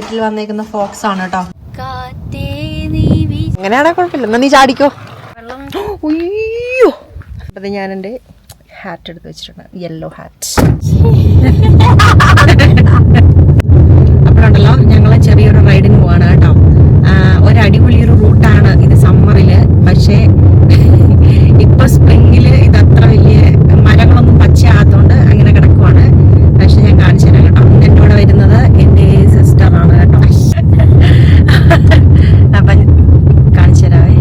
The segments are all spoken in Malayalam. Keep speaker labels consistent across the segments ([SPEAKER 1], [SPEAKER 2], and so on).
[SPEAKER 1] വീട്ടിൽ വന്നേക്കുന്ന ഫോക്സ് ആണ് കേട്ടോ. അങ്ങനെയാണെ കുഴപ്പമില്ല. എന്നാ നീ ചാടിക്കോ. ഉയ്യോ അത് ഞാൻ എന്റെ ഹാറ്റ് എടുത്ത് വെച്ചിട്ടുണ്ട്. യെല്ലോ ഹാറ്റ് അപ്പോഴുണ്ടല്ലോ ഞങ്ങൾ ചെറിയൊരു റൈഡിന് പോവാണ് കേട്ടോ. ആ, ഒരു അടിപൊളി ഒരു റൂട്ടാണ് ഇത് സമ്മറിൽ പക്ഷേ ഇപ്പൊ സ്പ്രിങ്ങിൽ ഇത് അത്ര വലിയ മരങ്ങളൊന്നും പച്ചയാകത്തോണ്ട് അങ്ങനെ കിടക്കുവാണ് പക്ഷെ ഞാൻ കാണിച്ചു തരാം കേട്ടോ എന്റെ കൂടെ വരുന്നത് എന്റെ സിസ്റ്ററാണ് കേട്ടോ അപ്പം കാണിച്ചു തരാവേ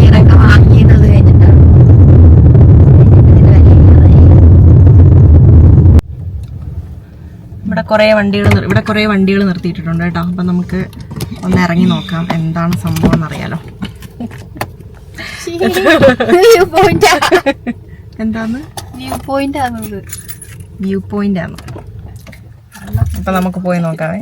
[SPEAKER 2] ഇതൊക്കെ വാങ്ങിയത് കഴിഞ്ഞിട്ടാണ്
[SPEAKER 1] ഇവിടെ കുറേ വണ്ടികൾ ഇവിടെ കുറേ വണ്ടികൾ നിർത്തിയിട്ടിട്ടുണ്ട് കേട്ടോ. അപ്പം നമുക്ക് ഒന്ന് ഇറങ്ങി നോക്കാം എന്താണ് സംഭവം എന്നറിയാലോ. എന്താന്ന്?
[SPEAKER 2] വ്യൂ പോയിന്റ് ആണത്
[SPEAKER 1] വ്യൂ പോയിന്റ് ആണ്. അപ്പം നമുക്ക് പോയി നോക്കാവേ.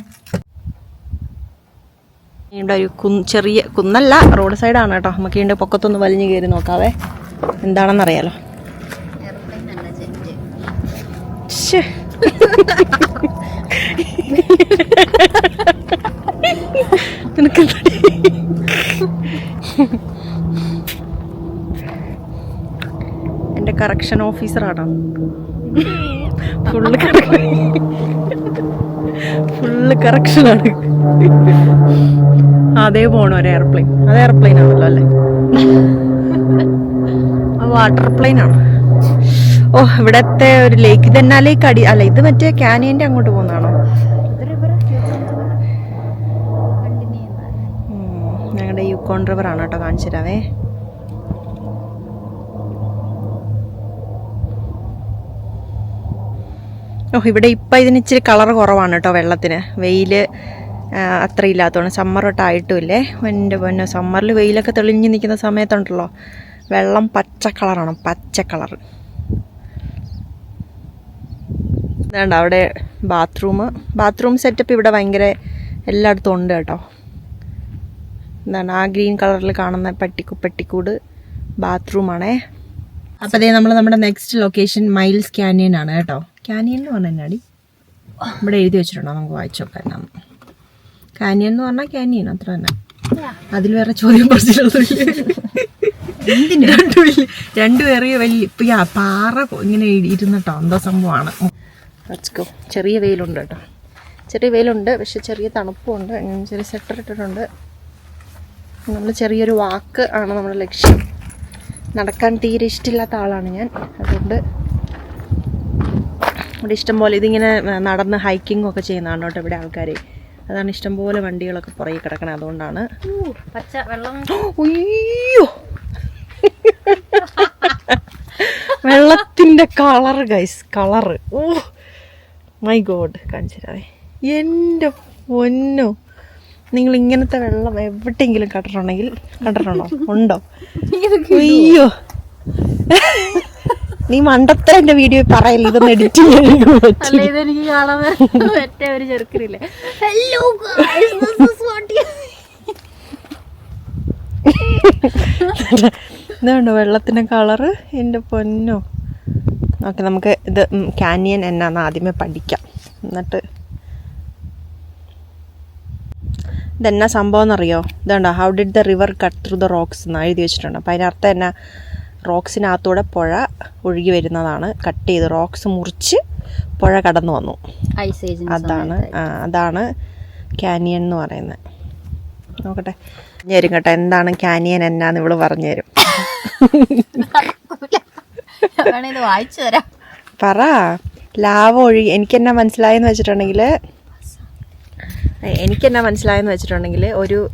[SPEAKER 1] ഇവിടെ ഒരു കുന്ന് ചെറിയ കുന്നല്ല റോഡ് സൈഡാണ് കേട്ടോ. നമുക്ക് ഇതിന്റെ പൊക്കത്തൊന്ന് വലിഞ്ഞു കയറി നോക്കാവേ. എന്താണെന്നറിയാലോ. ശ്ശേ. നിനക്കെന്താടി? എന്റെ കറക്ഷൻ ഓഫീസറാണോ ഫുള്ള് ഫുള്ള് ആണ്. അതേ പോണ ഒരു എയർപ്ലെയിൻ അത് എയർപ്ലെയിൻ ആണല്ലോ അല്ലേ? വാട്ടർ പ്ലെയിൻ ആണ്. ഓ ഇവിടത്തെ ഒരു ലേക്ക് തന്നെ ലേക്ക് അടി അല്ല ഇത് മറ്റേ കാനിയന്റെ അങ്ങോട്ട് പോകുന്നതാണോ? റിവർ ആണ് കേട്ടോ കാണിച്ചു തരാവേ ഓ ഇവിടെ ഇപ്പം ഇതിന് ഇച്ചിരി കളർ കുറവാണ് കേട്ടോ വെള്ളത്തിന്. വെയിൽ അത്ര ഇല്ലാത്തതുകൊണ്ട് സമ്മർ തൊട്ട് ആയിട്ടുമില്ലേ? എന്റെ പൊന്നെ സമ്മറിൽ വെയിലൊക്കെ തെളിഞ്ഞു നിൽക്കുന്ന സമയത്തുണ്ടല്ലോ. വെള്ളം പച്ച കളറാണ് പച്ച കളർ വേണ്ട അവിടെ ബാത്റൂം ബാത്റൂം സെറ്റപ്പ് ഇവിടെ ഭയങ്കര എല്ലായിടത്തും ഉണ്ട് കേട്ടോ. എന്താണ് ആ ഗ്രീൻ കളറിൽ കാണുന്ന പട്ടിക്കു പെട്ടിക്കൂട് ബാത്റൂമാണേ. അപ്പോൾ അതേ നമ്മൾ നമ്മുടെ നെക്സ്റ്റ് ലൊക്കേഷൻ മൈൽസ് ക്യാനിയൻ ആണ് കേട്ടോ. ക്യാനിയൻ എന്ന് പറഞ്ഞാൽ എന്നാടി? ഇവിടെ എഴുതി വെച്ചിട്ടുണ്ടോ? നമുക്ക് വായിച്ചു നോക്കാം. ക്യാനിയൻ കാനിയൻ എന്ന് പറഞ്ഞാൽ ക്യാനിയൻ അത്ര തന്നെ. അതിൽ വേറെ ചോദ്യം പറഞ്ഞില്ല രണ്ടുപേര് രണ്ടുപേരെ വലിയ ഇപ്പൊ പാറ ഇങ്ങനെ ഇരുന്നിട്ടോ? എന്തോ സംഭവമാണ്. ചെറിയ വെയിലുണ്ട് കേട്ടോ. ചെറിയ വെയിലുണ്ട് പക്ഷെ ചെറിയ തണുപ്പുണ്ട്. ചെറിയ സെറ്റർ ഇട്ടിട്ടുണ്ട്. നമ്മൾ ചെറിയൊരു വാക്ക് ആണ് നമ്മുടെ ലക്ഷ്യം. നടക്കാൻ തീരെ ഇഷ്ടമില്ലാത്ത ആളാണ് ഞാൻ. അതുകൊണ്ട് ഇവിടെ ഇഷ്ടംപോലെ ഇതിങ്ങനെ നടന്ന് ഹൈക്കിംഗ് ഒക്കെ ചെയ്യുന്നതാണ് കേട്ടോ ഇവിടെ ആൾക്കാർ അതാണ് ഇഷ്ടംപോലെ വണ്ടികളൊക്കെ പുറകെ കിടക്കണത് അതുകൊണ്ടാണ്.
[SPEAKER 2] പച്ച വെള്ളം.
[SPEAKER 1] ഉയ്യോ വെള്ളത്തിന്റെ colour guys colour. Oh my god കാണിച്ചിരാവേ എന്റെ പൊന്നോ. നിങ്ങൾ ഇങ്ങനത്തെ വെള്ളം എവിടെയെങ്കിലും കണ്ടിട്ടുണ്ടെങ്കിൽ കണ്ടിട്ടുണ്ടോ? ഉണ്ടോ? അയ്യോ. നീ മണ്ടത്തര എന്റെ വീഡിയോ പറയല്ല? ഇതൊന്ന് എഡിറ്റ്
[SPEAKER 2] അല്ല ഇതെനിക്ക് കാണാൻ ഒറ്റ ഒരു ചെറുക്കനില്ലേ? ഹലോ
[SPEAKER 1] ഇതുണ്ടോ വെള്ളത്തിന്റെ കളറ് എന്റെ പൊന്നോ. ഓക്കെ നമുക്ക് ഇത് കാനിയൻ എന്നാന്ന് ആദ്യമേ പഠിക്കാം. എന്നിട്ട് ഇതെന്നാ സംഭവം എന്നറിയോ ഇതുണ്ടോ how did the river cut through the rocks എന്ന് എഴുതി വെച്ചിട്ടുണ്ട്. അപ്പോൾ അതിനർത്ഥം എന്നാ റോക്സിനകത്തൂടെ പുഴ ഒഴുകി വരുന്നതാണ്. കട്ട് ചെയ്ത് റോക്സ് മുറിച്ച് പുഴ കടന്നു വന്നു. അതാണ് അതാണ് കാനിയൻ എന്ന് പറയുന്നത്. നോക്കട്ടെ. പറഞ്ഞു തരും കേട്ടോ എന്താണ് കാനിയൻ എന്നാന്ന് ഇവൾ പറഞ്ഞു തരും.
[SPEAKER 2] വായിച്ചു തരാം.
[SPEAKER 1] പറ. ലാവ ഒഴുകി എനിക്ക് എന്നാ മനസ്സിലായെന്ന് വെച്ചിട്ടുണ്ടെങ്കിൽ എനിക്കെന്നാ മനസ്സിലായെന്ന് വെച്ചിട്ടുണ്ടെങ്കിൽ ഒരു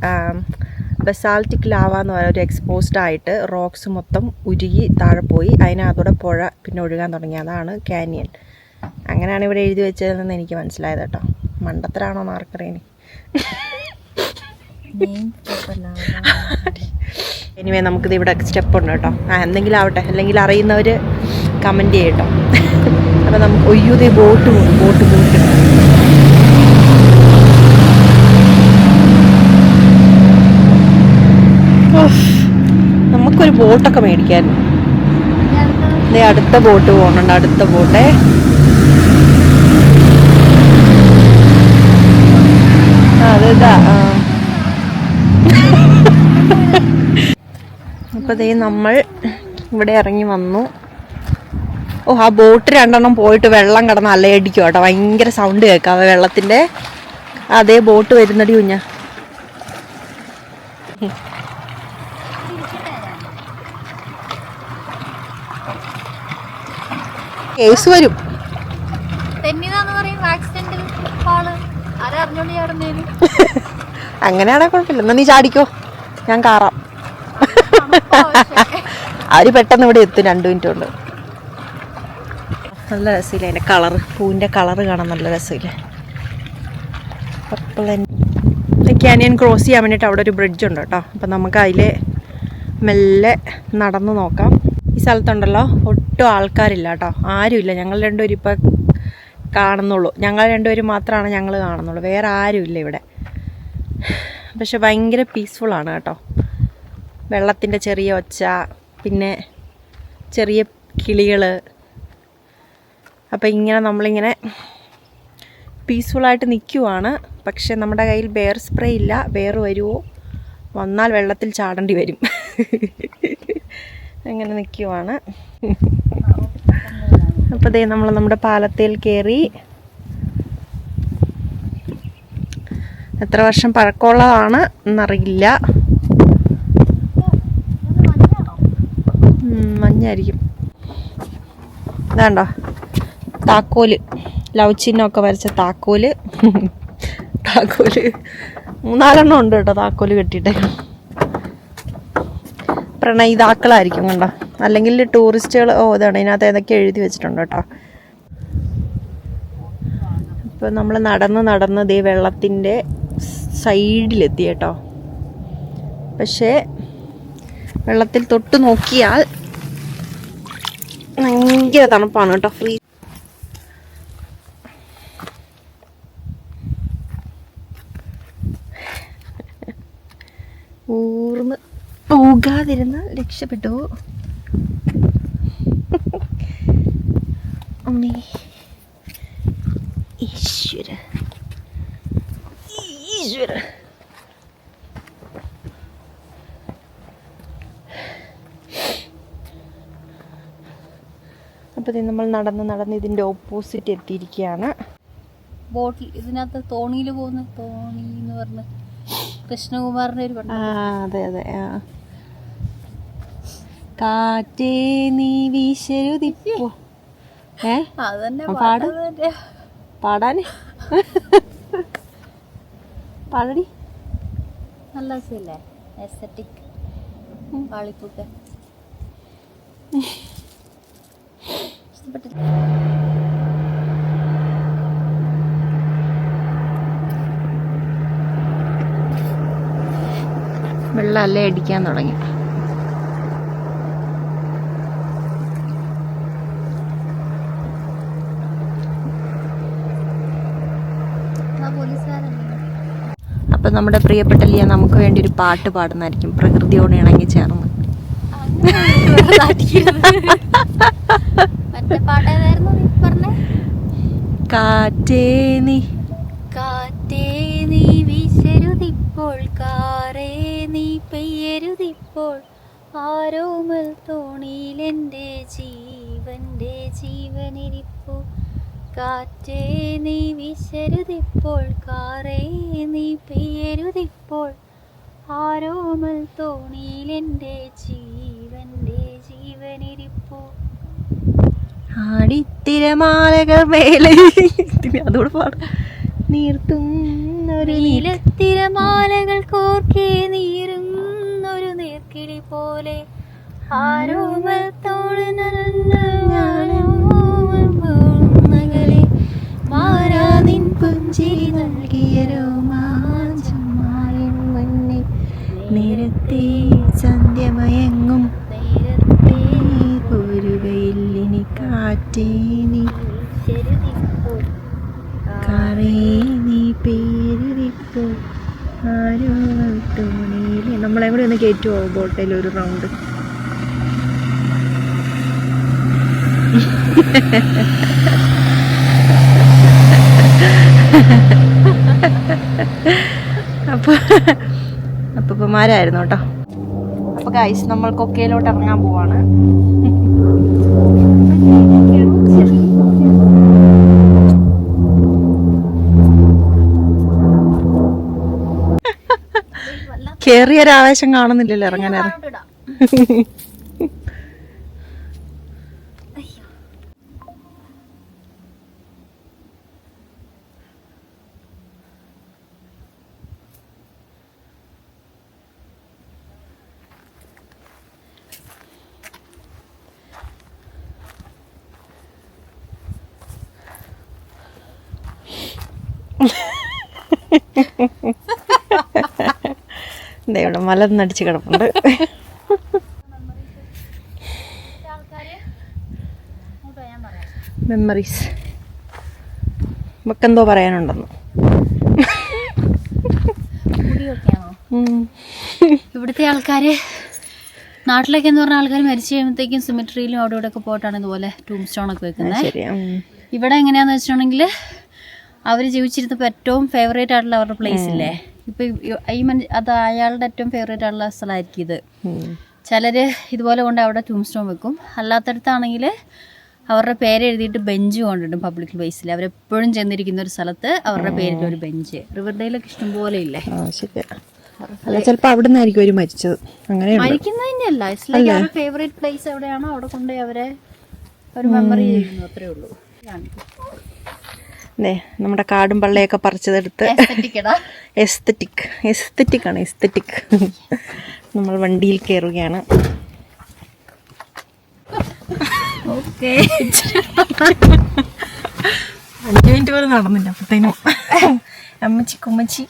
[SPEAKER 1] ബസാൾട്ടിക് ലാവ എന്ന് പറയുന്ന ഒരു എക്സ്പോസ്ഡ് ആയിട്ട് റോക്സ് മൊത്തം ഉരുകി താഴെ പോയി അതിനകത്തൂടെ പുഴ പിന്നെ ഒഴുകാൻ തുടങ്ങി. അതാണ് കാനിയൻ അങ്ങനെയാണ് ഇവിടെ എഴുതി വെച്ചതെന്ന് എനിക്ക് മനസ്സിലായത് കേട്ടോ. മണ്ടത്തരാണോ മാർക്കറിയനി എനിവേ നമുക്കിത് ഇവിടെ സ്റ്റെപ്പ് ഉണ്ട് കേട്ടോ. ആ എന്തെങ്കിലും ആവട്ടെ. അല്ലെങ്കിൽ അറിയുന്നവർ കമന്റ് ചെയ്യട്ടോ. അപ്പോൾ നമുക്ക് ഒയ്യൂതേ ബോട്ട് പോകും ബോട്ട് ബോട്ട് നമുക്കൊരു ബോട്ടൊക്കെ മേടിക്കാൻ. അടുത്ത ബോട്ട് പോകുന്നുണ്ട് അടുത്ത ബോട്ടേ. ആ, അത് അപ്പൊ ദേ നമ്മൾ ഇവിടെ ഇറങ്ങി വന്നു. ഓ ആ ബോട്ട് രണ്ടെണ്ണം പോയിട്ട് വെള്ളം കിടന്ന് അലയടിക്കും കേട്ടോ. ഭയങ്കര സൗണ്ട് കേൾക്കാം വെള്ളത്തിന്റെ. അതേ ബോട്ട് വരുന്നടി കുഞ്ഞ. കേസ് വരും. അങ്ങനെയാണെ കുഴപ്പമില്ല. എന്നാ നീ ചാടിക്കോ. ഞാൻ കാറാം. അവർ പെട്ടെന്ന് ഇവിടെ എത്തും? രണ്ടു മിനിറ്റ് കൊണ്ട്. നല്ല രസമില്ല അതിന്റെ കളറ് പൂവിന്റെ കളറ് കാണാൻ നല്ല രസമില്ല? പർപ്പിൾ ക്യാനിയൻ ക്രോസ് ചെയ്യാൻ വേണ്ടിയിട്ട് അവിടെ ഒരു ബ്രിഡ്ജ് ഉണ്ട് കേട്ടോ. അപ്പം നമുക്ക് അതിൽ മെല്ലെ നടന്നു നോക്കാം. ഈ സ്ഥലത്തുണ്ടല്ലോ ഒട്ടും ആൾക്കാരില്ല കേട്ടോ. ആരുമില്ല. ഞങ്ങൾ രണ്ടുപേരും ഇപ്പം കാണുന്നുള്ളൂ. ഞങ്ങൾ രണ്ടുപേരും മാത്രമാണ് ഞങ്ങൾ കാണുന്നുള്ളൂ. വേറെ ആരുമില്ല ഇവിടെ. പക്ഷെ ഭയങ്കര പീസ്ഫുള്ളാണ് കേട്ടോ. വെള്ളത്തിന്റെ ചെറിയ ഒച്ച പിന്നെ ചെറിയ കിളികൾ അപ്പം ഇങ്ങനെ നമ്മളിങ്ങനെ പീസ്ഫുള്ളായിട്ട് നിൽക്കുവാണ് പക്ഷെ നമ്മുടെ കയ്യിൽ ബെയർ സ്പ്രേ ഇല്ല. ബെയർ വരുമോ വന്നാൽ വെള്ളത്തിൽ ചാടേണ്ടി വരും. അങ്ങനെ നിൽക്കുവാണ് അപ്പോൾ ദേ നമ്മൾ നമ്മുടെ പാലത്തേൽ കയറി എത്ര വർഷം പഴക്കമുള്ളതാണ് എന്നറിയില്ല. മഞ്ഞായിരിക്കും. ഇതാണ്ടോ? താക്കോൽ. ലവ് ചിഹ്നമൊക്കെ വരച്ച താക്കോൽ. താക്കോൽ. മൂന്നാലെണ്ണം ഉണ്ട് കേട്ടോ താക്കോൽ കെട്ടിയിട്ടേക്കണം പ്രണയിതാക്കളായിരിക്കും കണ്ടോ? അല്ലെങ്കിൽ ടൂറിസ്റ്റുകൾ ഓ ഇതാണ് ഇതിനകത്ത് ഏതൊക്കെ എഴുതി വെച്ചിട്ടുണ്ട് കേട്ടോ. അപ്പോൾ നമ്മൾ നടന്ന് നടന്ന് ദേ വെള്ളത്തിന്റെ സൈഡിലെത്തി കേട്ടോ. പക്ഷേ വെള്ളത്തിൽ തൊട്ട് നോക്കിയാൽ ഭയങ്കര തണുപ്പാണ് കേട്ടോ ഫ്രീ ഊർന്ന് പോകാതിരുന്ന രക്ഷപ്പെട്ടു. അമ്മേ ഈശ്വര ഈശ്വര. അപ്പോൾ നമ്മൾ നടന്ന് നടന്ന് ഇതിന്റെ ഓപ്പോസിറ്റ് എത്തിയിരിക്കുകയാണ്.
[SPEAKER 2] ബോട്ടിൽ ഇതിനകത്ത് തോണിയിൽ പോകുന്ന തോണി എന്ന് പറഞ്ഞ് കൃഷ്ണകുമാറിന്റെ ഒരു
[SPEAKER 1] ആ അതെ അതെ ആ. കാറ്റേ നീ വീശരുതിപ്പോ ഏ? പാട്. പാടാന്? പാടടി.
[SPEAKER 2] നല്ല രസമില്ലേ? എസ്തറ്റിക് പാളിപ്പൂക്ക ഇഷ്ടപ്പെട്ടില്ല.
[SPEAKER 1] വെള്ളം അല്ലേ അടിക്കാൻ തുടങ്ങി. അപ്പം നമ്മുടെ പ്രിയപ്പെട്ട ലിയ നമുക്ക് വേണ്ടി ഒരു പാട്ട് പാടുന്നതായിരിക്കും. പ്രകൃതിയോട് ഇണങ്ങി ചേർന്ന്. കാറ്റേ നീ
[SPEAKER 2] ആരോമൽ തോണിയിലെന്റെ ജീവന്റെ ജീവനിരിപ്പു. കാറ്റേ നീ വിശരുതിപ്പോൾ കാറേ നീ പെയ്യരുതിപ്പോൾ ആരോമൽ തോണിയിലെന്റെ ജീവന്റെ ജീവനിരിപ്പു.
[SPEAKER 1] ആടിത്തിരമാലകൾ മേലെ. അതോട് പാട. നീർത്തും ഒരു നീല
[SPEAKER 2] നീലത്തിരമാലകൾ കോർക്കേ നീറുന്നൊരു നീർക്കിളി പോലെ ആരോപത്തോട് തോളുന്നകലെ മാറാതിൻ പുഞ്ചിരി നൽകിയ
[SPEAKER 1] സന്ധ്യമയങ്ങും
[SPEAKER 2] നേരത്തെ
[SPEAKER 1] നീ പോരുകയിൽ ഇനി കാറ്റേ നീ. നീ പേരിപ്പോ ആരോ നമ്മളെ കൂടെ ഒന്ന് കയറ്റുമോ ബോട്ടയിൽ ഒരു റൗണ്ട്? അപ്പൊ അപ്പമാരായിരുന്നു കേട്ടോ. അപ്പൊ ഗൈസ് നമ്മൾ കൊക്കയിലോട്ട് ഇറങ്ങാൻ പോവാണ്. കേറിയൊരു ആവേശം കാണുന്നില്ലല്ലോ ഇറങ്ങാൻ ഇറങ്ങി ദേ ഇവിടെ മലർന്നടിച്ച് കിടപ്പുണ്ട്. മെമ്മറീസ് നമുക്കെന്തോ പറയാനുണ്ടെന്ന്.
[SPEAKER 2] ഇവിടുത്തെ ആൾക്കാര് നാട്ടിലൊക്കെ എന്ന് പറഞ്ഞ ആൾക്കാർ മരിച്ചു കഴിയുമ്പോഴത്തേക്കും സിമിട്രിയിലും അവിടെ ഇവിടെ ഒക്കെ പോയിട്ടാണ് ഇതുപോലെ ടൂം സ്റ്റോൺ ഒക്കെ വെക്കുന്നത്. ഇവിടെ എങ്ങനെയാന്ന് വെച്ചിട്ടുണ്ടെങ്കിൽ അവർ ജീവിച്ചിരുന്നപ്പോൾ ഏറ്റവും ഫേവറേറ്റ് ആയിട്ടുള്ള അവരുടെ പ്ലേസ് ഇല്ലേ? ഇപ്പൊ ഈ- മനുഷ്യ അത് അയാളുടെ ഏറ്റവും ഫേവറേറ്റ് ആയിട്ടുള്ള സ്ഥലമായിരിക്കും ഇത്. ചിലര് ഇതുപോലെ കൊണ്ട് അവിടെ ടൂം സ്റ്റോൺ വെക്കും. അല്ലാത്തടത്താണെങ്കിൽ അവരുടെ പേര് എഴുതിയിട്ട് ബെഞ്ച് കൊണ്ടിടും പബ്ലിക് പ്ലേസിൽ അവരെപ്പോഴും ചെന്നിരിക്കുന്ന ഒരു സ്ഥലത്ത് അവരുടെ പേരിൽ ഒരു ബെഞ്ച്. റിവർഡേലൊക്കെ ഇഷ്ടംപോലെ ഇല്ലേ?
[SPEAKER 1] ആ ശരിയാ. അല്ല ചിലപ്പോ അവിടെ നിന്നായിരിക്കും അവർ മരിച്ചത്.
[SPEAKER 2] അല്ല? അവരുടെ ഫേവറേറ്റ് പ്ലേസ് എവിടെയാണോ അവിടെ കൊണ്ടുപോയി അവരെ ഒരു മെമ്മറി ചെയ്യുന്നു. അത്രേ ഉള്ളൂ.
[SPEAKER 1] നമ്മുടെ കാടും പള്ളയൊക്കെ പറിച്ചതെടുത്ത് എസ്തറ്റിക് എസ്തറ്റിക് ആണ് എസ്തറ്റിക് നമ്മൾ വണ്ടിയിൽ കയറുകയാണ്
[SPEAKER 2] ഓക്കെ.
[SPEAKER 1] അഞ്ച് മിനിറ്റ് പോലും നടന്നില്ല അപ്പത്തേനും. അമ്മച്ചി കുമ്മച്ചി.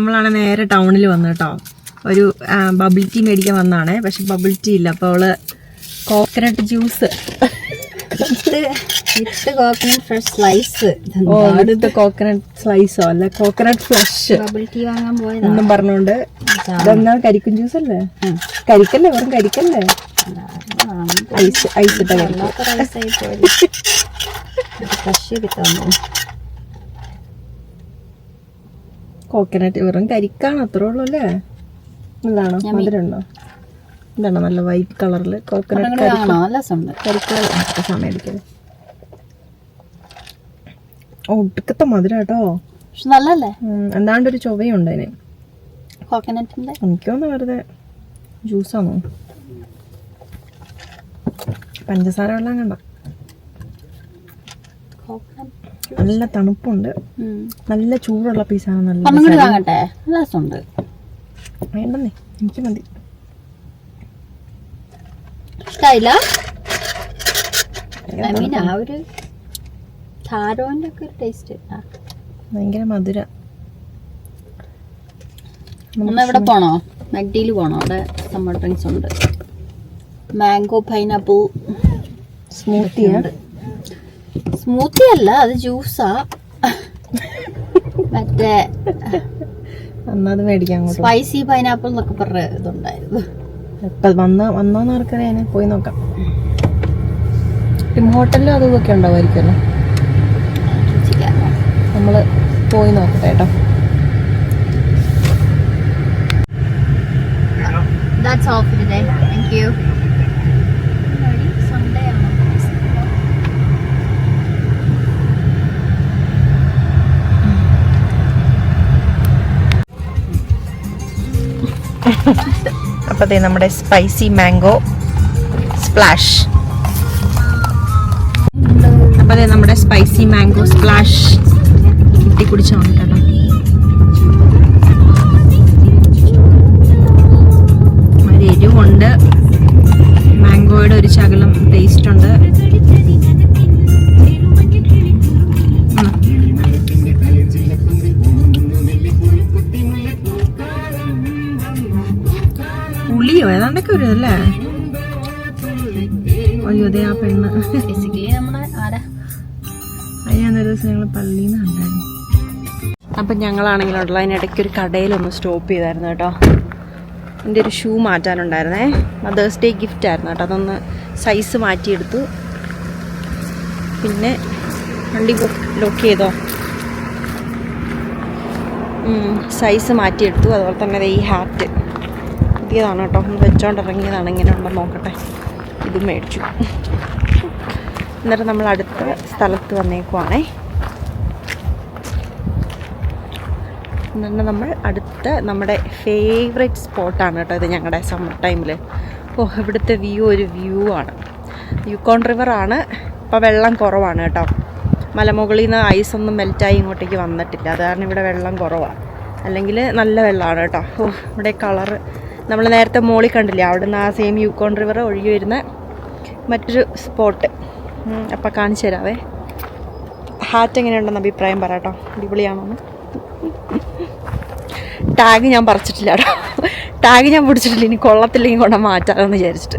[SPEAKER 1] നമ്മളാണ് നേരെ ടൗണിൽ വന്നു കേട്ടോ ഒരു ബബിൾ ടീ മേടിക്കാൻ വന്നാണ് പക്ഷെ ബബിൾ ടീ ഇല്ല. അപ്പോൾ അവൾ coconut juice.
[SPEAKER 2] Coconut fresh slice.
[SPEAKER 1] ഓ അടുത്ത കോക്കനട്ട് സ്ലൈസോ? അല്ല കോക്കനട്ട് ഫ്ലഷ്.
[SPEAKER 2] ബബിൾ ടീ വാങ്ങാൻ പോയതാ.
[SPEAKER 1] എന്നും പറഞ്ഞോണ്ട്. ഇതെന്നാ കരിക്കും ജ്യൂസ് അല്ലേ കരിക്കല്ലേ? വെറും കരിക്കല്ലേ? ഐസ് ഐസ് ഇട്ട കരിക്കും.
[SPEAKER 2] ഫ്രഷ് കിട്ടാമോ
[SPEAKER 1] കോക്കനട്ട് വെറും കരിക്കാണ് അത്രേ ഉള്ളൂ അല്ലേ? എന്താണോ മധുരമുണ്ടോ? എന്താണോ നല്ല വൈറ്റ് കളറിൽ കോക്കനട്ട് കരിക്കാണ്
[SPEAKER 2] ആണോ നല്ല രസമുണ്ട്.
[SPEAKER 1] കരിക്കുള്ള സമയം ഓ ഒടുക്കത്തെ മധുരം കേട്ടോ.
[SPEAKER 2] നല്ലല്ലേ
[SPEAKER 1] എന്താണ്ട് ഒരു ചൊവയുണ്ട് അതിന്.
[SPEAKER 2] കോക്കനട്ടിന്റെ
[SPEAKER 1] എനിക്ക് തോന്നുന്നു വെറുതെ ജ്യൂസാണോ പഞ്ചസാര വെള്ളം കണ്ട. നല്ല തണുപ്പുണ്ട്. നല്ല ചൂടുള്ള പീസാണ് നല്ല
[SPEAKER 2] വേണ്ടേ വാങ്ങട്ടെ?
[SPEAKER 1] വേണ്ടെന്നേ എനിക്ക് മതി.
[SPEAKER 2] ഇഷ്ടായില്ല? ഐ മീൻ ആ ഒരു ധാരോന്റെ ഒക്കെ ഒരു ടേസ്റ്റ്
[SPEAKER 1] ഭയങ്കര മധുര.
[SPEAKER 2] എവിടെ പോണോ? മഗ്ഡിയിൽ പോണോ? അവിടെ സമ്മർ ഡ്രിങ്ക്സ് ഉണ്ട്. മാംഗോ പൈനാപ്പിൾ
[SPEAKER 1] സ്മൂത്തിയാ
[SPEAKER 2] സ്മൂത്തി അല്ല അത് ജ്യൂസാ. മറ്റേ
[SPEAKER 1] അന്നത് അത് മേടിക്കാം അങ്ങോട്ട്.
[SPEAKER 2] സ്പൈസി പൈനാപ്പിൾ എന്നൊക്കെ പറഞ്ഞ ഇതുണ്ടായിരുന്നു.
[SPEAKER 1] ഇപ്പൊ വന്ന വന്നോന്ന് ആർക്കറിയാൻ പോയി നോക്കാം. ടിം ഹോട്ടലിലും അതും ഇതൊക്കെ ഉണ്ടാവുമായിരിക്കുമല്ലോ.
[SPEAKER 2] നമ്മൾ
[SPEAKER 1] നമ്മൾ പോയി നോക്കട്ടെ കേട്ടോ.
[SPEAKER 2] That's all for today. Thank you.
[SPEAKER 1] അപ്പൊ ദേ നമ്മുടെ സ്പൈസി മാംഗോ സ്പ്ലാഷ് അപ്പൊ ദേ നമ്മുടെ സ്പൈസി മാംഗോ സ്പ്ലാഷ് കിട്ടി കുടിച്ചാണ് കേട്ടോ എരിവുണ്ട് മാംഗോയുടെ ഒരു ശകലം ടേസ്റ്റ് ഉണ്ട്. പുളിയോ വരും ഒരു അല്ലേ? അയ്യോ അതെ
[SPEAKER 2] ആ പെണ്ണ്.
[SPEAKER 1] അത് ഞാനൊരു ദിവസം ഞങ്ങൾ പള്ളിയിൽ നിന്ന് കണ്ടായിരുന്നു. അപ്പം ഞങ്ങളാണെങ്കിലുണ്ടല്ലോ അതിനിടയ്ക്ക് ഒരു കടയിലൊന്ന് സ്റ്റോപ്പ് ചെയ്തായിരുന്നു കേട്ടോ. എന്റെ ഒരു ഷൂ മാറ്റാനുണ്ടായിരുന്നേ. മദേഴ്സ് ഡേ ഗിഫ്റ്റ് ആയിരുന്നു കേട്ടോ. അതൊന്ന് സൈസ് മാറ്റിയെടുത്തു. പിന്നെ വണ്ടി ലോക്ക് ചെയ്തോ? സൈസ് മാറ്റിയെടുത്തു. അതുപോലെ തന്നെ ഈ ഹാറ്റ് പുതിയതാണ് കേട്ടോ. ഒന്ന് വെച്ചോണ്ട് ഇങ്ങനെ ഉണ്ടോ നോക്കട്ടെ. ഇത് മേടിച്ചു. എന്നിട്ട് നമ്മൾ അടുത്ത സ്ഥലത്ത് വന്നേക്കുവാണേ. എന്നിട്ട് നമ്മൾ അടുത്ത നമ്മുടെ ഫേവറേറ്റ് സ്പോട്ടാണ് കേട്ടോ ഇത് ഞങ്ങളുടെ സമ്മർ ടൈമിൽ ഓ ഇവിടുത്തെ വ്യൂ ഒരു വ്യൂ ആണ്. യുക്കോൺ റിവറാണ് ഇപ്പോൾ വെള്ളം കുറവാണ് കേട്ടോ. മലമുകളിൽ നിന്ന് ഐസൊന്നും മെൽറ്റായി ഇങ്ങോട്ടേക്ക് വന്നിട്ടില്ല. അത് കാരണം ഇവിടെ വെള്ളം കുറവാണ് അല്ലെങ്കിൽ നല്ല വെള്ളമാണ് കേട്ടോ. ഓ ഇവിടെ കളറ് നമ്മൾ നേരത്തെ മോളിൽ കണ്ടില്ലേ അവിടുന്ന് ആ സെയിം യൂക്കോൺ റിവർ ഒഴുകി വരുന്ന മറ്റൊരു സ്പോട്ട് അപ്പം കാണിച്ചു തരാവേ. ഹാറ്റ് എങ്ങനെയുണ്ടെന്ന് അഭിപ്രായം പറയാട്ടോ അടിപൊളിയാണോന്ന് ടാഗ് ഞാൻ പറിച്ചിട്ടില്ല കേട്ടോ. ടാഗ് ഞാൻ പിടിച്ചിട്ടില്ല. ഇനി കൊള്ളത്തില്ലെങ്കിൽ കൊണ്ട് മാറ്റാമെന്ന് വിചാരിച്ചിട്ട്.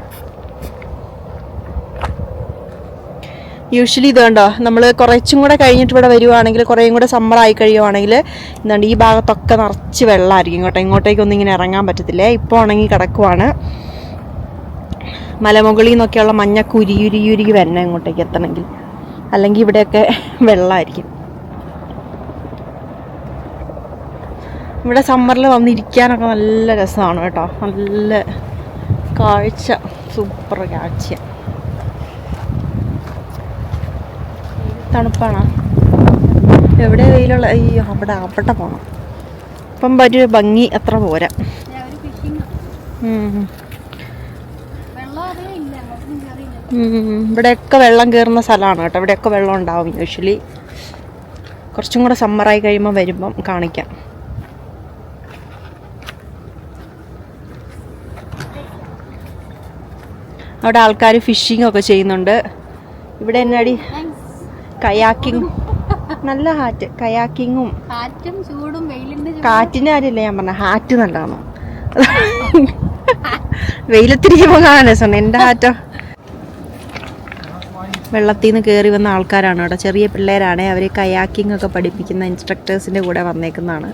[SPEAKER 1] യൂഷ്വലി ഇത് കണ്ടോ നമ്മൾ കുറച്ചും കൂടെ കഴിഞ്ഞിട്ട് ഇവിടെ വരുവാണെങ്കിൽ കുറേയും കൂടെ സമ്മർ ആയി കഴിയുവാണെങ്കിൽ എന്താണ്ട് ഈ ഭാഗത്തൊക്കെ നിറച്ച് വെള്ളമായിരിക്കും കേട്ടോ. ഇങ്ങോട്ടേക്കൊന്നും ഇങ്ങനെ ഇറങ്ങാൻ പറ്റത്തില്ല. ഇപ്പോൾ ഉണങ്ങി കിടക്കുവാണ്. മലമുകളിൽ നിന്നൊക്കെയുള്ള മഞ്ഞ കുരിയുരിയുരുകി വരണം ഇങ്ങോട്ടേക്ക് എത്തണമെങ്കിൽ. അല്ലെങ്കിൽ ഇവിടെയൊക്കെ വെള്ളമായിരിക്കും ഇവിടെ സമ്മറിൽ വന്നിരിക്കാനൊക്കെ നല്ല രസമാണ് കേട്ടോ. നല്ല കാഴ്ച സൂപ്പർ കാഴ്ച. തണുപ്പാണോ. എവിടെ വെയിലുള്ള ഈ അവിടെ അവിടെ പോകണം ഇപ്പം ഒരു ഭംഗി അത്ര പോരാ. ഇവിടെയൊക്കെ വെള്ളം കയറുന്ന സ്ഥലമാണ് കേട്ടോ. ഇവിടെയൊക്കെ വെള്ളം ഉണ്ടാവും യൂഷ്വലി കുറച്ചും കൂടെ സമ്മറായി കഴിയുമ്പോൾ വരുമ്പം കാണിക്കാം. അവിടെ ആൾക്കാർ ഫിഷിംഗ് ഒക്കെ ചെയ്യുന്നുണ്ട്. ഇവിടെ എന്നാടി? കയാക്കിങ്. നല്ല ഹാറ്റ് കയാക്കിങ്ങും.
[SPEAKER 2] കാറ്റും ചൂടും വെയിലിന്റെ ചൂടും.
[SPEAKER 1] കാര്യമില്ല ഞാൻ പറഞ്ഞ ഹാറ്റ് നല്ലതാണോ. വെയിലത്തിരിക്കുമ്പോൾ കാണാൻ രസമുണ്ട് എന്റെ ഹാറ്റോ? വെള്ളത്തിൽ നിന്ന് കയറി വന്ന ആൾക്കാരാണ് കേട്ടോ. ചെറിയ പിള്ളേരാണേ അവർ കയാക്കിംഗ് ഒക്കെ പഠിപ്പിക്കുന്ന ഇൻസ്ട്രക്ടേഴ്സിന്റെ കൂടെ വന്നേക്കുന്നതാണ്.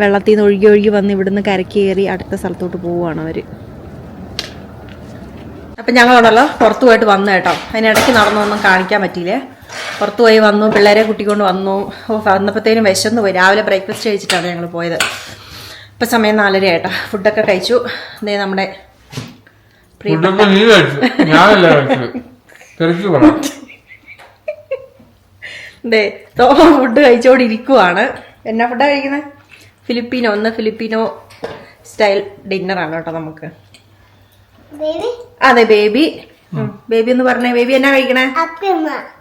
[SPEAKER 1] വെള്ളത്തിൽ നിന്ന് ഒഴുകി ഒഴുകി വന്ന് ഇവിടുന്ന് കരക്ക് കയറി അടുത്ത സ്ഥലത്തോട്ട് പോവുകയാണ് അവർ അപ്പം ഞങ്ങളുണ്ടല്ലോ പുറത്തു പോയിട്ട് വന്നു കേട്ടോ. അതിനിടയ്ക്ക് നടന്നൊന്നും കാണിക്കാൻ പറ്റിയില്ലേ? പുറത്തു പോയി വന്നു പിള്ളേരെ കുട്ടിക്കൊണ്ട് വന്നു. വന്നപ്പോഴത്തേനും വിശന്നു പോയി. രാവിലെ ബ്രേക്ക്ഫാസ്റ്റ് കഴിച്ചിട്ടാണ് ഞങ്ങൾ പോയത്. ഇപ്പം സമയം നാലര ആയിട്ടോ. ഫുഡൊക്കെ കഴിച്ചു. ദേ നമ്മുടെ ദേ തോ ഫുഡ് കഴിച്ചുകൊണ്ടിരിക്കുവാണ് എന്നാ ഫുഡാണ് കഴിക്കുന്നത് ഫിലിപ്പീനോ ഒന്ന് ഫിലിപ്പീനോ സ്റ്റൈൽ ഡിന്നറാണ് കേട്ടോ നമുക്ക്. അതെ ബേബി. ബേബി എന്ന് പറഞ്ഞേ. ബേബി എന്നാ കഴിക്കണേ?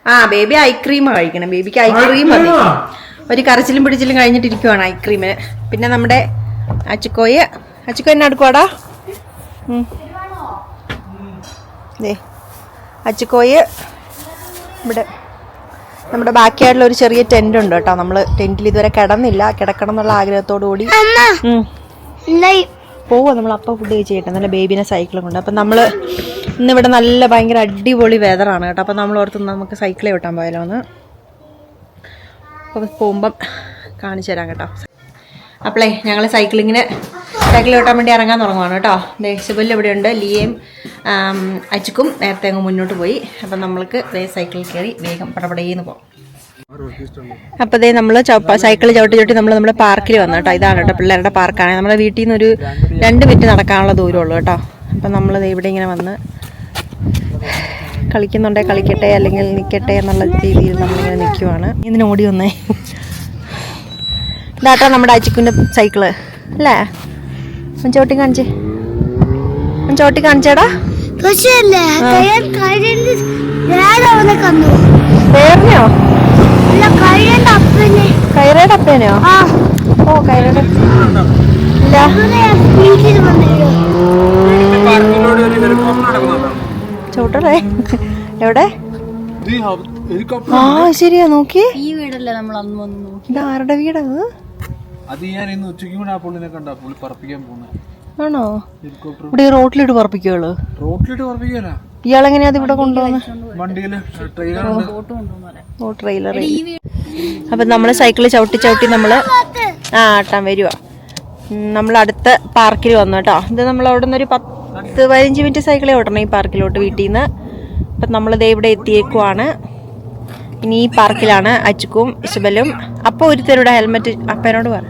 [SPEAKER 1] ആ ബേബി ഐക്രീമാ കഴിക്കണം. ബേബിക്ക് ഐക്രീം മതി. ഒരു കരച്ചിലും പിടിച്ചിലും കഴിഞ്ഞിട്ടിരിക്കുവാണ് ഐക്രീമിന് പിന്നെ നമ്മുടെ അച്ചുക്കോയെ. അച്ചുക്കോ എന്നാ എടുക്കുവാടാ? അച്ചുക്കോയെ ഇവിടെ നമ്മുടെ ബാക്കിയായിട്ടുള്ള ഒരു ചെറിയ ടെന്റ് ഉണ്ട് കേട്ടോ. നമ്മൾ ടെന്റിൽ ഇതുവരെ കിടന്നില്ല. കിടക്കണം എന്നുള്ള ആഗ്രഹത്തോടു കൂടി ഉം. പോവാ. നമ്മൾ അപ്പം ഫുഡ് കഴിച്ച് കേട്ടോ നല്ല ബേബിനെ സൈക്കിളും കൊണ്ട്. അപ്പം നമ്മൾ ഇന്നിവിടെ നല്ല ഭയങ്കര അടിപൊളി വെതറാണ് കേട്ടോ. അപ്പം നമ്മൾ ഓർത്ത് നമുക്ക് സൈക്കിളെ ഓട്ടാൻ പോയാലോ എന്ന് അപ്പം പോകുമ്പം കാണിച്ചു തരാം കേട്ടോ. അപ്പളേ ഞങ്ങൾ സൈക്ലിങ്ങിന് സൈക്കിൾ ഓട്ടാൻ വേണ്ടി ഇറങ്ങാൻ തുടങ്ങുവാണ് കേട്ടോ. ദേശബൽ ഇവിടെയുണ്ട് ലിയയും അച്ചുക്കും നേരത്തെ അങ്ങ് മുന്നോട്ട് പോയി. അപ്പം നമ്മൾക്ക് സൈക്കിളിൽ കയറി വേഗം പടപടയെന്ന് പോകാം. അപ്പോൾ ദേ നമ്മൾ സൈക്കിൾ ചവിട്ടി ചവിട്ടി നമ്മൾ നമ്മുടെ പാർക്കിൽ വന്നു കേട്ടോ. ഇതാണ് കേട്ടോ പിള്ളേരുടെ പാർക്കാണ്. നമ്മുടെ വീട്ടിൽ നിന്ന് ഒരു രണ്ട് മിനിറ്റ് നടക്കാനുള്ള ദൂരമുള്ളൂ കേട്ടോ. അപ്പം നമ്മൾ ഇവിടെ ഇങ്ങനെ വന്ന് കളിക്കുന്നുണ്ടേ കളിക്കട്ടെ അല്ലെങ്കിൽ നിൽക്കട്ടെ എന്നുള്ള രീതിയിൽ നമ്മളിങ്ങനെ നിൽക്കുവാണ് ഇതിന് ഓടി വന്നേ. ഇതാട്ടോ നമ്മുടെ അച്ചിക്കുന്റെ സൈക്കിൾ. അല്ലേ? ചവിട്ടി കാണിച്ചേ. നേരെ ചവിട്ടി കാണിച്ചേടാ.
[SPEAKER 3] പക്ഷേല്ലേ അപ്പനെ.
[SPEAKER 1] കൈറയുടെ അപ്പേനെയോ?
[SPEAKER 3] ആ.
[SPEAKER 1] ഓ കൈറയുടെ ചവിട്ടല്ലേ? എവിടെ?
[SPEAKER 4] ഹെലികോപ്റ്റർ
[SPEAKER 1] ആ ശരിയാ നോക്കി.
[SPEAKER 2] ഈ വീടല്ലേ നമ്മൾ അന്ന് വന്നു. നോക്കി
[SPEAKER 1] ഇത് ആരുടെ വീടത്
[SPEAKER 4] അത് ഞാൻ ഇന്ന് ഉച്ചയ്ക്ക് കൂടെ ആ പുള്ളിനെ കണ്ട പുള്ളി പറപ്പിക്കാൻ പോണേ
[SPEAKER 1] ആണോ?
[SPEAKER 4] ഹെലികോപ്റ്റർ.
[SPEAKER 1] ഇവിടെ റോട്ടിലിട്ട് പറപ്പിക്കുള്ളൂ
[SPEAKER 4] റോട്ടിലിട്ട് പറപ്പിക്കാനാ
[SPEAKER 1] ഇയാളെങ്ങനെയാ അത് ഇവിടെ കൊണ്ടുപോകുന്നത്
[SPEAKER 4] വണ്ടിയിൽ ട്രെയിലർ
[SPEAKER 1] ഓ ട്രെയിലർ അപ്പൊ നമ്മൾ സൈക്കിൾ ചവിട്ടി ചവിട്ടി നമ്മൾ ആ ആട്ടാൻ വരുവാ. നമ്മൾ അടുത്ത പാർക്കിൽ വന്നു കേട്ടോ. ഇത് നമ്മൾ അവിടെ നിന്ന് ഒരു പത്ത് പതിനഞ്ച് മിനിറ്റ് സൈക്കിളെ ഓടണം ഈ പാർക്കിലോട്ട് വീട്ടിൽ നിന്ന് അപ്പം നമ്മളിതേ ഇവിടെ എത്തിയേക്കുവാണ്. ഇനി ഈ പാർക്കിലാണ് അച്ചുക്കും ഇഷബലും അപ്പോൾ ഒരുത്തരുടെ ഹെൽമെറ്റ് അപ്പനോട് പറ.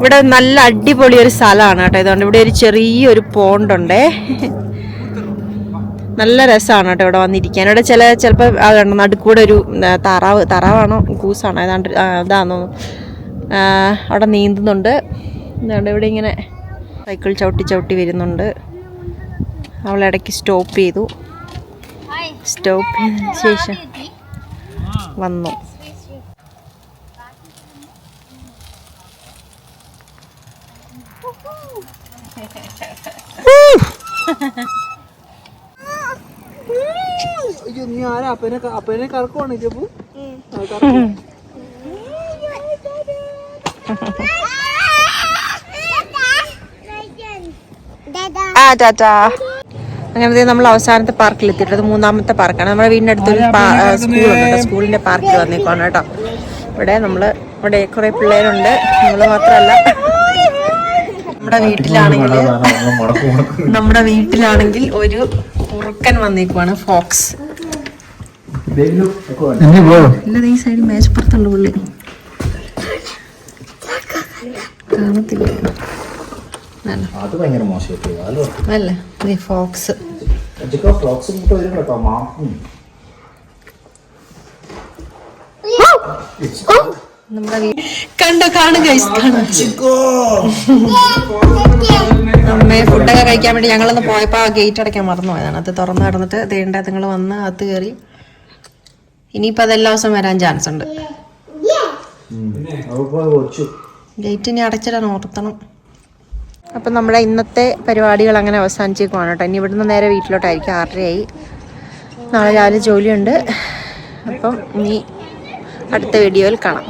[SPEAKER 1] ഇവിടെ നല്ല അടിപൊളി ഒരു സ്ഥലമാണ് കേട്ടോ. ഇതുകൊണ്ട് ഇവിടെ ഒരു ചെറിയൊരു പോണ്ടുണ്ടേ നല്ല രസമാണ് കേട്ടോ ഇവിടെ വന്നിരിക്കാൻ. ഇവിടെ ചില ചിലപ്പോൾ അതുണ്ട് നടുക്കൂടെ ഒരു താറാവ് താറാവാണോ? കൂസാണോ? ഏതാണ്ട് ആ, അവിടെ നീന്തുന്നുണ്ട്. അതുകൊണ്ട് ഇവിടെ ഇങ്ങനെ സൈക്കിൾ ചവിട്ടി ചവിട്ടി വരുന്നുണ്ട്. അവൾ ഇടയ്ക്ക് സ്റ്റോപ്പ് ചെയ്തു. സ്റ്റോപ്പ് ചെയ്തതിന് ശേഷം വന്നു.
[SPEAKER 4] അയ്യോ നീ ആരാ? അപ്പനെ അപ്പനെ കറക്കുവാണ് ഇല്ലപ്പോ
[SPEAKER 1] ആ ടാറ്റാ അങ്ങനത്തെ നമ്മൾ അവസാനത്തെ പാർക്കിൽ എത്തിയിട്ടത് മൂന്നാമത്തെ പാർക്കാണ്. നമ്മുടെ വീടിന്റെ അടുത്തൊരു സ്കൂളുണ്ട് സ്കൂളിന്റെ പാർക്കിൽ വന്നേക്കാണ് കേട്ടോ. ഇവിടെ നമ്മൾ ഇവിടെ കുറേ പിള്ളേരുണ്ട്. നമ്മൾ മാത്രമല്ല. നമ്മുടെ വീട്ടിലാണെങ്കിൽ നമ്മുടെ വീട്ടിലാണെങ്കിൽ ഒരു ഉറുക്കൻ വന്നേക്കുവാണ് ഫോക്സ്. ഇല്ല ഈ സൈഡ് പുള്ളി. കാണത്തില്ല. അല്ല ഈ ഫോക്സ്.
[SPEAKER 5] നമ്മുടെ മുട്ട
[SPEAKER 1] കണ്ടോ കാണും ഗൈസ് അമ്മയെ ഫുഡൊക്കെ കഴിക്കാൻ വേണ്ടി ഞങ്ങളൊന്ന് പോയപ്പോ ആ ഗേറ്റ് അടയ്ക്കാൻ മറന്നു പോയതാണ് അത് തുറന്നു നടന്നിട്ട് തേണ്ട നിങ്ങൾ വന്ന് അകത്ത് കയറി. ഇനിയിപ്പോ അതെല്ലാ ദിവസം വരാൻ ചാൻസ് ഉണ്ട്. ഗേറ്റ് ഇനി അടച്ചിടാൻ ഓർത്തണം. അപ്പം നമ്മുടെ ഇന്നത്തെ പരിപാടികൾ അങ്ങനെ അവസാനിച്ചേക്കുവാണ് കേട്ടോ. ഇനി ഇവിടുന്ന് നേരെ വീട്ടിലോട്ടായിരിക്കും. ആറരയായി. നാളെ രാവിലെ ജോലിയുണ്ട്. അപ്പം ഇനി അടുത്ത വീഡിയോയിൽ കാണാം.